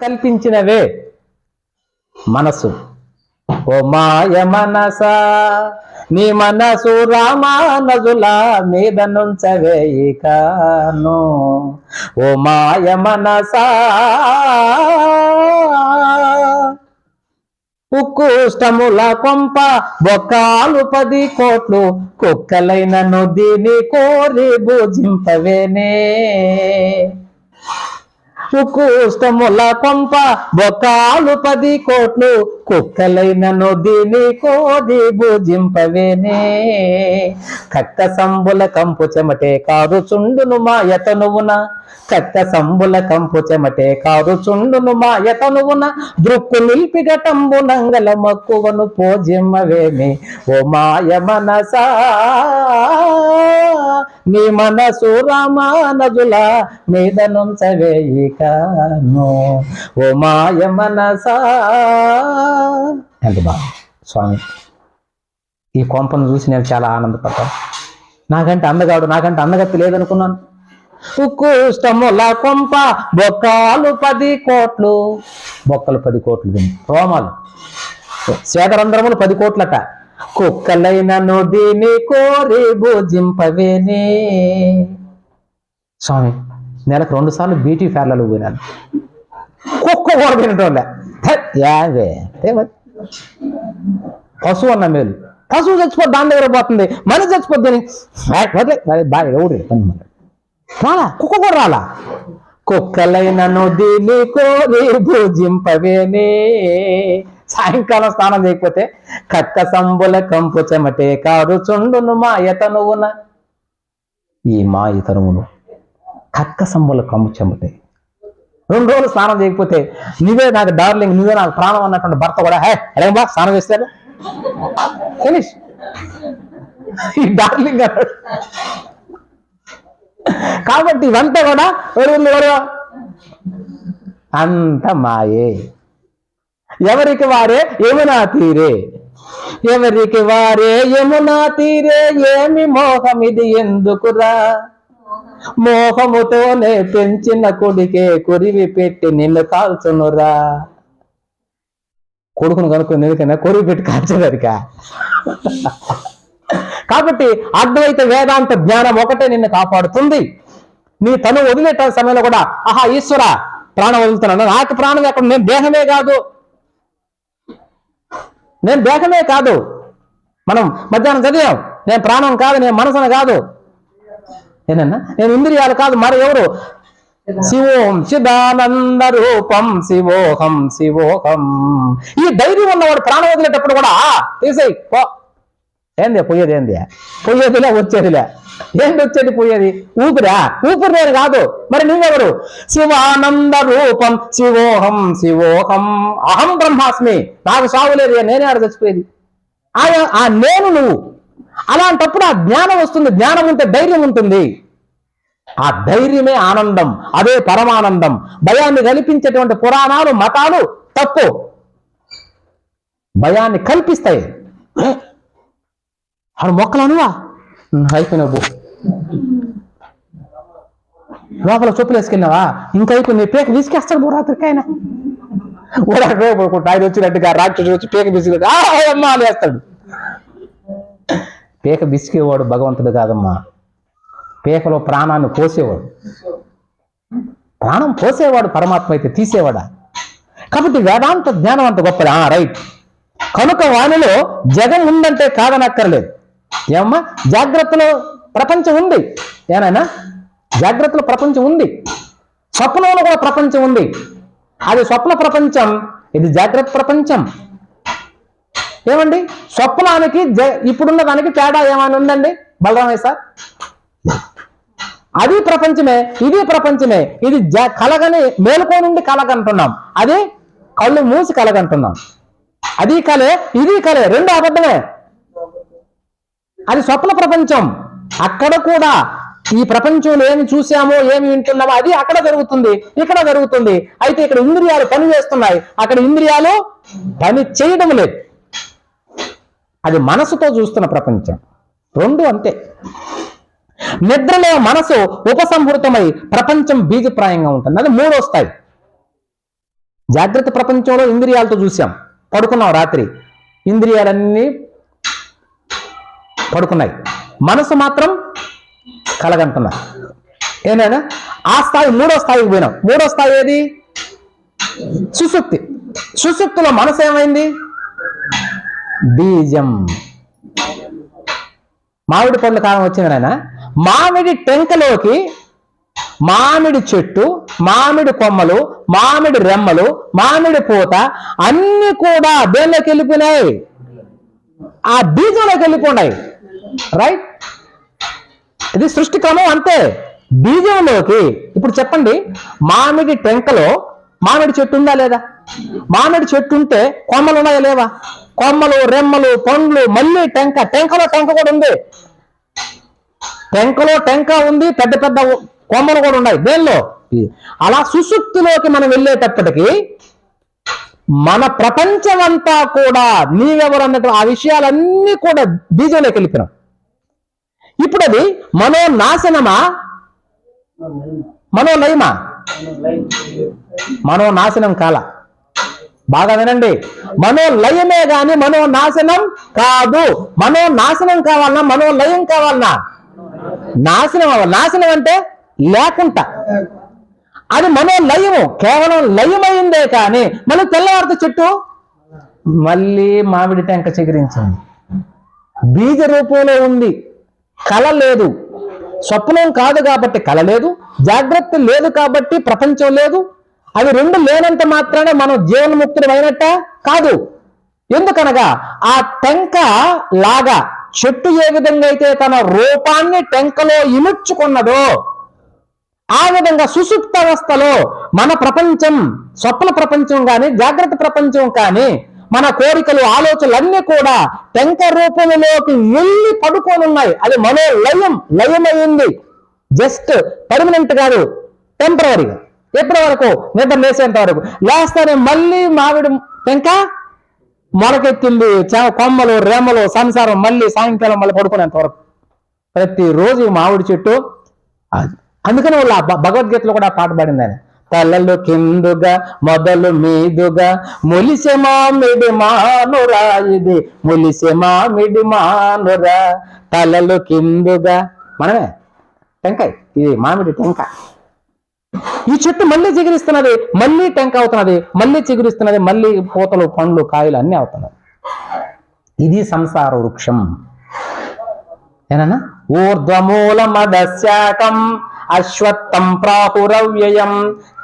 కల్పించినవే. మనసు ఓ మాయ మనస నీ మనసు రామానజుల మీద నుంచవే ఓ మాయ మనస ఉక్కుష్టముల కొంప బొక్కాలు పది కోట్లు కుక్కలైన నుదిని కోరి భుజింపవేనే. ఉక్కుష్టముల కొంప బొకాలు పది కోట్లు కుక్కలైన దీని కోది భుజింపవేనే. కక్క సంబుల కంపు చెమటే కారు చుండును మాయతనువున కక్క సంబుల కంపు చెమటే కారు చుండును మాయతనువున దృక్కు నిలిపి ఘటంబు నంగల మక్కువను పోజిమ్మవేమి. ఓ మాయ మనసా. నీ మనసు రామానజుల మీద నుంచవేయికను ఓ మాయ మనసా. ఎంత బాగా స్వామి ఈ కొంపను చూసి నేను చాలా ఆనందపడ్డాను. నాకంటే అందగాడు నాకంటే అందగత్తి లేదనుకున్నాను. ఉక్కుష్టముల కొంప బొక్కాలు పది కోట్లు. బొక్కలు పది కోట్లు రోమాలు. శ్వేతరంధ్రములు పది కోట్లట. కుక్కలైన నుదిని కోరి భోజింపవేనే. స్వామి నెలకు రెండు సార్లు బ్యూటీ పార్లర్లు పోయినాను. కుక్క కూడా తినటోళ్ళే యావే పశువు అన్న మేలు. పశువు చచ్చిపోతే దాని దగ్గర పోతుంది. మనిషి చచ్చిపోద్ది బాగా ఎవడు రాలా కుక్క కూడా రాలా? కుక్కలైన నుదిని కోరి భోజింపవేనే. సాయంకాలం స్నానం చేయకపోతే కక్క సంబుల కంపు చెమటే కారు చుండును మాయతనువున ఈ మాయతనువును కక్క సంబుల కంపు చెమటే. రెండు రోజులు స్నానం చేయకపోతే నువ్వే నాకు డార్లింగ్ నువ్వే నాకు ప్రాణం అన్నటువంటి భర్త కూడా హే అరే బా స్నానం చేస్తాడు? ఫినిష్ ఈ డార్లింగ్ అన్నాడు. కాబట్టి ఇవంతా కూడా ఎవరు ఎవరు? అంత మాయే. ఎవరికి వారే యమునా తీరే? ఎవరికి వారే యమునా తీరే? ఏమి మోహం ఇది ఎందుకురా? మోహముతోనే పెంచిన కొడుకే కురివి పెట్టి నిన్ను కాల్చునురా. కొడుకును కనుక్కుని ఎందుకన్నా కొరివి పెట్టి కాల్చదరిక కాబట్టి అద్వైత వేదాంత జ్ఞానం ఒకటే నిన్ను కాపాడుతుంది. నీ తను వదిలేట సమయంలో కూడా ఆహా ఈశ్వర ప్రాణం వదులుతున్నాను. నాకు ప్రాణం ఎక్కడ? నేను దేహమే కాదు. నేను దేహమే కాదు. మనం మధ్యాహ్నం చదివాం. నేను ప్రాణం కాదు నేను మనసును కాదు. ఏనన్నా? నేను ఇంద్రియాలు కాదు మరి ఎవరు? శివోం చిదానంద రూపం శివోహం శివోహం. ఈ ధైర్యం ఉన్నవాడు ప్రాణం వదిలేటప్పుడు కూడా తీసేయి తీసేయ్ పో. ఏంది పోయేది ఏంది? పోయేదిలే వచ్చేదిలే. ఏంటి వచ్చేది పోయేది? ఊపిరా? ఊపిరి నేను కాదు. మరి నువ్వెవరు శివానంద రూపం శివోహం శివోహం. అహం బ్రహ్మాస్మి. నాకు సావు నేనే ఆడ చచ్చిపోయేది. ఆయన ఆ నేను నువ్వు. అలాంటప్పుడు ఆ జ్ఞానం వస్తుంది జ్ఞానం ఉంటే ధైర్యం ఉంటుంది. ఆ ధైర్యమే ఆనందం అదే పరమానందం. భయాన్ని కల్పించేటువంటి పురాణాలు మతాలు తప్పు. భయాన్ని కల్పిస్తాయి. ఆడు మొక్కలు అనువా అయిపోయినావు. లోపల చొప్పులు వేసుకున్నావా ఇంకా అయిపోయింది. పేక విసికేస్తాడు బో రాత్రికి ఆయన ఆయన వచ్చినట్టుగా రాక్షసుడు వచ్చి పేక విసికి అమ్మా లేస్తాడు. పేక బిసికేవాడు భగవంతుడు కాదమ్మా. పేకలో ప్రాణాన్ని పోసేవాడు. ప్రాణం పోసేవాడు పరమాత్మ అయితే తీసేవాడా? కాబట్టి వేదాంత జ్ఞానం అంత గొప్పది. ఆ రైట్ కనుక వానిలో జగం ఉందంటే కాదనక్కర్లేదు. ఏమమ్మా జాగ్రత్తలో ప్రపంచం ఉంది. ఏనాయనా? జాగ్రత్తలో ప్రపంచం ఉంది. స్వప్నంలో కూడా ప్రపంచం ఉంది. అది స్వప్న ప్రపంచం. ఇది జాగ్రత్త ప్రపంచం. ఏమండి? స్వప్నానికి జ- ఇప్పుడున్న దానికి తేడా ఏమైనా ఉందండి? బలరామయ్య సార్? అది ప్రపంచమే ఇది ప్రపంచమే. ఇది జ- కలగని మేలుకో నుండి కలగంటున్నాం అది కళ్ళు మూసి కలగంటున్నాం అది కలే ఇది కలే రెండు అబద్ధమే. అది స్వప్న ప్రపంచం. అక్కడ కూడా ఈ ప్రపంచంలో ఏమి చూసామో ఏమి వింటున్నామో అది అక్కడ జరుగుతుంది ఇక్కడ జరుగుతుంది. అయితే ఇక్కడ ఇంద్రియాలు పని చేస్తున్నాయి. అక్కడ ఇంద్రియాలు పని చేయడం లేదు. అది మనసుతో చూస్తున్న ప్రపంచం. రెండు అంతే. నిద్రలో మనసు ఉపసంహృతమై ప్రపంచం బీజప్రాయంగా ఉంటుంది. అది మూడో స్థాయి. జాగ్రత్త ప్రపంచంలో ఇంద్రియాలతో చూసాం పడుకున్నాం రాత్రి. ఇంద్రియాలన్నీ పడుకున్నాయి. మనసు మాత్రం కలగంటున్నా ఏనాయనా ఆ స్థాయి మూడో స్థాయికి పోయినాం. మూడో స్థాయి ఏది? సుశుక్తి. సుశుక్తిలో మనసు ఏమైంది? బీజం. మామిడి పండ్ల కాలం వచ్చింది నాయన. మామిడి టెంకలోకి మామిడి చెట్టు మామిడి కొమ్మలు మామిడి రెమ్మలు మామిడి పూత అన్ని కూడా దేనిలోకి వెళ్ళిపోయినాయి? ఆ బీజంలోకి వెళ్ళిపోయినాయి. రైట్ ఇది సృష్టి క్రమం అంతే. బీజంలోకి ఇప్పుడు చెప్పండి మామిడి టెంకలో మామిడి చెట్టు ఉందా లేదా? మామిడి చెట్టు ఉంటే కొమ్మలు ఉన్నాయా లేవా? కొమ్మలు రెమ్మలు పండ్లు మళ్ళీ టెంక టెంకలో టెంక కూడా ఉంది. టెంకలో టెంక ఉంది పెద్ద పెద్ద కొమ్మలు కూడా ఉన్నాయి. దేనిలో? అలా సుశుక్తిలోకి మనం వెళ్ళేటప్పటికి మన ప్రపంచం అంతా కూడా నీవెవరు అన్నట్టు ఆ విషయాలన్నీ కూడా బీజంలోకి వెళ్ళిపోయినాం. ఇప్పుడు అది మనోనాశనమా? నాశనమా మనో లయమా మనో నాశనం కాల. బాగా వినండి. మనో లయమే గాని మనో నాశనం కాదు. మనో నాశనం కావాలన్నా మనో లయం కావాలన్నా? నాశనం అవ్వాలి. నాశనం అంటే లేకుండా అది మనో లయము కేవలం లయమైందే కానీ మనం తెల్లవారిత చెట్టు మళ్ళీ మామిడి టెంక చిగురించింది. బీజ రూపంలో ఉంది. కళ లేదు. స్వప్నం కాదు కాబట్టి కళ లేదు. జాగ్రత్త లేదు కాబట్టి ప్రపంచం లేదు. అవి రెండు లేనంత మాత్రానే మనం జీవన్ముక్తుడు అయినట్ట కాదు. ఎందుకనగా ఆ టెంక లాగా చెట్టు ఏ విధంగా అయితే తన రూపాన్ని టెంకలో ఇముడ్చుకున్నదో ఆ విధంగా సుసుప్త అవస్థలో మన ప్రపంచం స్వప్న ప్రపంచం కానీ జాగ్రత్త ప్రపంచం కానీ మన కోరికలు ఆలోచనలు అన్ని కూడా టెంక రూపంలోకి వెళ్ళి పడుకొని ఉన్నాయి అది మనో లయం లయమైంది. జస్ట్ పర్మనెంట్ కాదు టెంపరీగా ఎప్పటి వరకు? నిద్ర లేసేంత వరకు. లేస్తానే మళ్ళీ మామిడి టెంక మొలకెత్తింది. కొమ్మలు రెమ్మలు సంసారం మళ్ళీ సాయంకాలం మళ్ళీ పడుకునేంత వరకు. ప్రతిరోజు మామిడి చెట్టు అది. అందుకని వాళ్ళు భగవద్గీతలో కూడా పాట పాడిందని తలలు కిందుగా మొదలు మీదుగా. ములిసె మామిడి మానురా ఇది ములిసె మామిడి మానురా. తలలు కిందుగా. మనమే? టెంకాయ. ఇది మామిడి టెంకాయ ఈ చెట్టు మళ్ళీ చిగురిస్తున్నది మళ్ళీ టెంక అవుతున్నది మళ్ళీ చిగురిస్తున్నది మళ్ళీ పూతలు పండ్లు కాయలు అన్నీ అవుతున్నాయి. ఇది సంసార వృక్షం. ఏనా ఊర్ధ్వమూల మదశాకం అశ్వత్థం ప్రాహురవ్యయం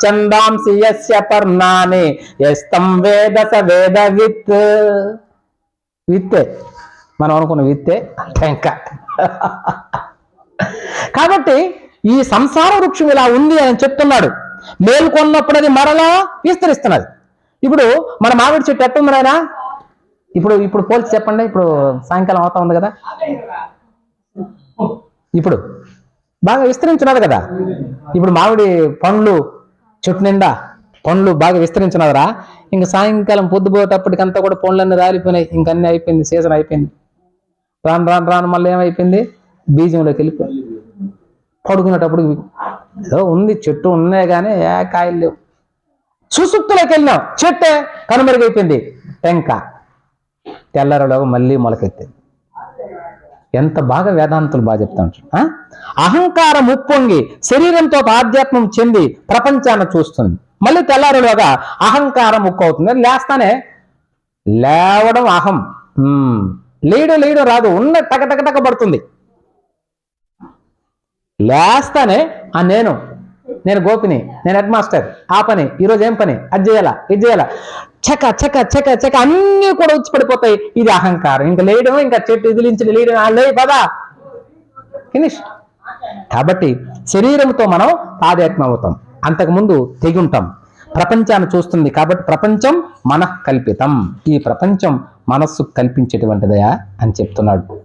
చందాంసి యస్య పర్ణాని యస్తం వేద స వేద విత్ విత్తే మనం అనుకున్న విత్తే ఇంకా కాబట్టి ఈ సంసార వృక్షం ఇలా ఉంది అని చెప్తున్నాడు. మేల్కొన్నప్పుడు అది మరలా విస్తరిస్తున్నది. ఇప్పుడు మన మామిడి చెట్టు ఎట్టుంది నాయనా? ఇప్పుడు ఇప్పుడు పోల్చి చెప్పండి. ఇప్పుడు సాయంకాలం అవుతా ఉంది కదా? ఇప్పుడు బాగా విస్తరించున్నది కదా. ఇప్పుడు మామిడి పండ్లు చెట్టు నిండా పండ్లు బాగా విస్తరించున్నదిరా ఇంక సాయంకాలం పొద్దుపోయేటప్పటికంతా కూడా పండ్లన్నీ రాలిపోయినాయి. ఇంకన్నీ అయిపోయింది సీజన్ అయిపోయింది. రాను రాను రాను మళ్ళీ ఏమైపోయింది? బీజంలోకి వెళ్ళిపోయింది. పడుకునేటప్పుడు ఏదో ఉంది చెట్టు ఉన్నాయి కానీ ఏ కాయలు లేవు. సుసుప్తులోకి వెళ్ళినాం. చెట్టే కనుమరుగైపోయింది. టెంక తెల్లారలోగా మళ్ళీ మొలకెత్తింది. ఎంత బాగా వేదాంతులు బాగా చెప్తా ఉంటారు. ఆ? అహంకారం ఉప్పొంగి శరీరంతో ఆధ్యాత్మం చెంది ప్రపంచాన్ని చూస్తుంది. మళ్ళీ తెల్లారులోగా అహంకారం ఉక్కు అవుతుంది లేస్తానే లేవడం అహం. ఉమ్, లేడు లేడు రాదు. ఉన్న టక టక టక పడుతుంది. లేస్తానే ఆ నేను. నేను గోపిని. నేను హెడ్ మాస్టర్ ఆ పని. ఈరోజు ఏం పని? అది చేయాలా? ఇది చేయాలా? చక చక చక చక అన్నీ కూడా వచ్చి పడిపోతాయి ఇది అహంకారం. ఇంకా లేయడం ఇంకా చెట్టు ఇదిలించి లేయడం ఆ లే పదా. ఫినిష్ కాబట్టి శరీరంతో మనం తాదాత్మ్యం అవుతాం. అంతకుముందు తెగి ఉంటాం. ప్రపంచాన్ని చూస్తుంది కాబట్టి ప్రపంచం మన కల్పితం. ఈ ప్రపంచం మనస్సు కల్పించేటువంటిదయా అని చెప్తున్నాడు.